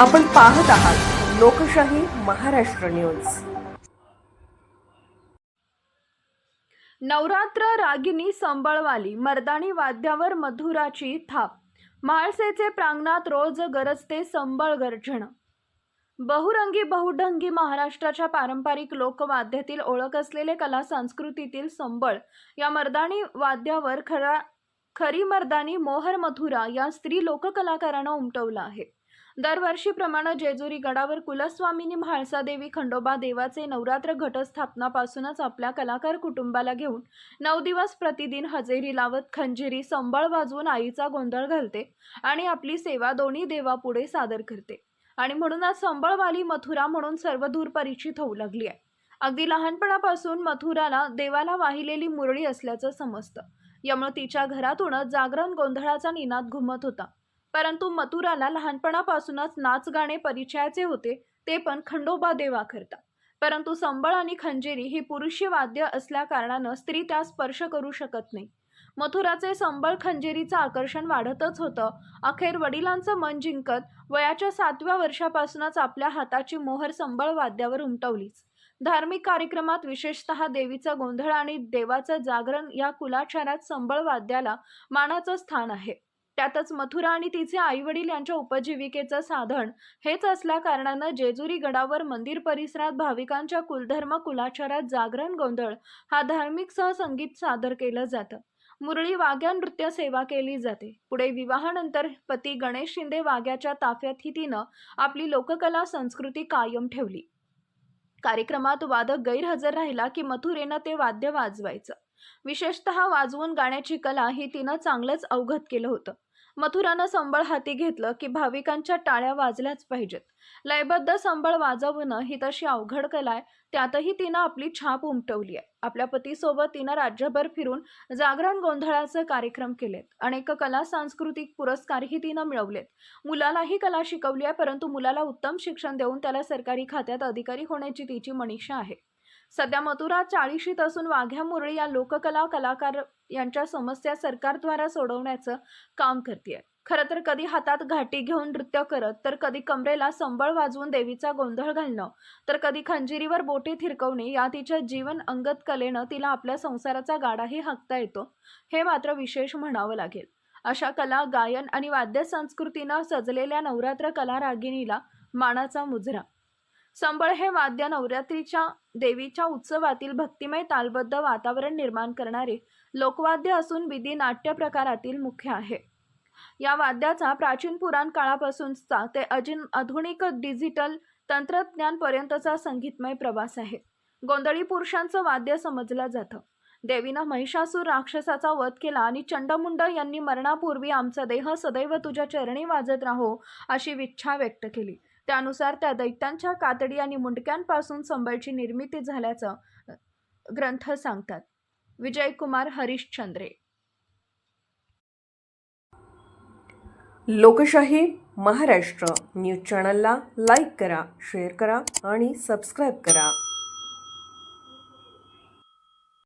आपण पाहत आहात लोकशाही महाराष्ट्र न्यूज. नवरात्र रागिनी संबळवाली मर्दानी वाद्यावर मधुराची थाप. म्हाळसेचे प्रांगणात रोज गरजते संबळ गर्जण बहुरंगी बहुढंगी महाराष्ट्राच्या पारंपरिक लोकवाद्यातील ओळख असलेले कला संस्कृतीतील संबळ या मर्दानी वाद्यावर खरा खरी मर्दानी मोहर मथुरा या स्त्री लोककलाकारांना उमटवलं आहे. दरवर्षीप्रमाणे जेजुरी गडावर कुलस्वामिनी म्हाळसा देवी खंडोबा देवाचे नवरात्र घटस्थापनापासूनच आपल्या कलाकार कुटुंबाला घेऊन नऊ दिवस प्रतिदिन हजेरी लावत खंजिरी संबळ वाजवून आईचा गोंधळ घालते आणि आपली सेवा दोन्ही देवापुढे सादर करते. आणि म्हणूनच संबळवाली मथुरा म्हणून सर्वदूर परिचित होऊ लागली आहे. अगदी लहानपणापासून मथुराला देवाला वाहिलेली मुरळी असल्याचं समजतं. यामुळे तिच्या घरातूनच जागरण गोंधळाचा निनाद घुमत होता. परंतु मथुराला लहानपणापासूनच नाच गाणे परिचयाचे होते ते पण खंडोबा देवा करता परंतु संबळ आणि खंजेरी ही पुरुषी वाद्य असल्या कारणानं स्त्री त्यास स्पर्श करू शकत नाही. मथुराचे संबळ खंजेरीचं आकर्षण वाढतच होतं. अखेर वडिलांचं मन जिंकत वयाच्या सातव्या वर्षापासूनच आपल्या हाताची मोहर संबळ वाद्यावर उमटवलीच. धार्मिक कार्यक्रमात विशेषतः देवीचा गोंधळ आणि देवाचं जागरण या कुलाचारात संबळ वाद्याला मानाचं स्थान आहे. त्यातच मथुरा आणि तिचे आईवडील यांच्या उपजीविकेचं साधन हेच असल्या कारणानं जेजुरी गडावर मंदिर परिसरात भाविकांच्या कुलधर्म कुलाचारात जागरण गोंधळ हा धार्मिक सह संगीत सादर केलं जातं. मुरळी वाघ्या नृत्य सेवा केली जाते. पुढे विवाहानंतर पती गणेश शिंदे वाघ्याच्या ताफ्यात ही तिनं आपली लोककला संस्कृती कायम ठेवली. कार्यक्रमात वादक गैरहजर राहिला की मथुरेनं ते वाद्य वाजवायचं. विशेषतः वाजवून गाण्याची कला ही तिनं चांगलंच अवगत केलं होतं. मथुरानं संबळ हाती घेतलं की भाविकांच्या टाळ्या वाजल्याच पाहिजेत. लयबद्ध संबळ वाजवणं ही तशी अवघड कला आहे त्यातही तिनं आपली छाप उमटवली आहे. आपल्या पतीसोबत तिनं राज्यभर फिरून जागरण गोंधळाचे कार्यक्रम केलेत. अनेक कला सांस्कृतिक पुरस्कारही तिनं मिळवलेत. मुलालाही कला शिकवली आहे परंतु मुलाला उत्तम शिक्षण देऊन त्याला सरकारी खात्यात अधिकारी होण्याची तिची मनीषा आहे. सध्या मथुरा चाळीशीत असून वाघ्या मुरळी या लोककला कलाकार यांच्या समस्या सरकारद्वारा सोडवण्याचं काम करते खरं तर कधी हातात घाटी घेऊन नृत्य करत तर कधी कमरेला संबळ वाजवून देवीचा गोंधळ घालणं तर कधी खंजिरीवर बोटे थिरकवणे या तिच्या जीवन अंगत कलेनं तिला आपल्या संसाराचा गाडाही हाकता येतो हे मात्र विशेष म्हणावं लागेल. अशा कला गायन आणि वाद्य संस्कृतीनं सजलेल्या नवरात्र कला रागिणीला मानाचा मुजरा. संबळ हे वाद्य नवरात्रीच्या देवीच्या उत्सवातील भक्तिमय तालबद्ध वातावरण निर्माण करणारे लोकवाद्य असून विधी नाट्य प्रकारातील मुख्य आहे. या वाद्याचा प्राचीन पुराण काळापासूनचा ते अजिन आधुनिक डिजिटल तंत्रज्ञानपर्यंतचा संगीतमय प्रवास आहे. गोंधळी पुरुषांचं वाद्य समजलं जातं. देवीनं महिषासूर राक्षसाचा वध केला आणि चंडमुंड यांनी मरणापूर्वी आमचा देह सदैव तुझ्या चरणी वाजत राहो अशी इच्छा व्यक्त केली. त्यानुसार त्या दैत्यांच्या कातडी आणि मुंडक्यांपासून संबळची निर्मिती झाल्याचं ग्रंथ सांगतात. विजयकुमार हरिश्चंद्रे. लोकशाही महाराष्ट्र. न्यूज चॅनलला लाईक करा शेअर करा आणि सबस्क्राईब करा.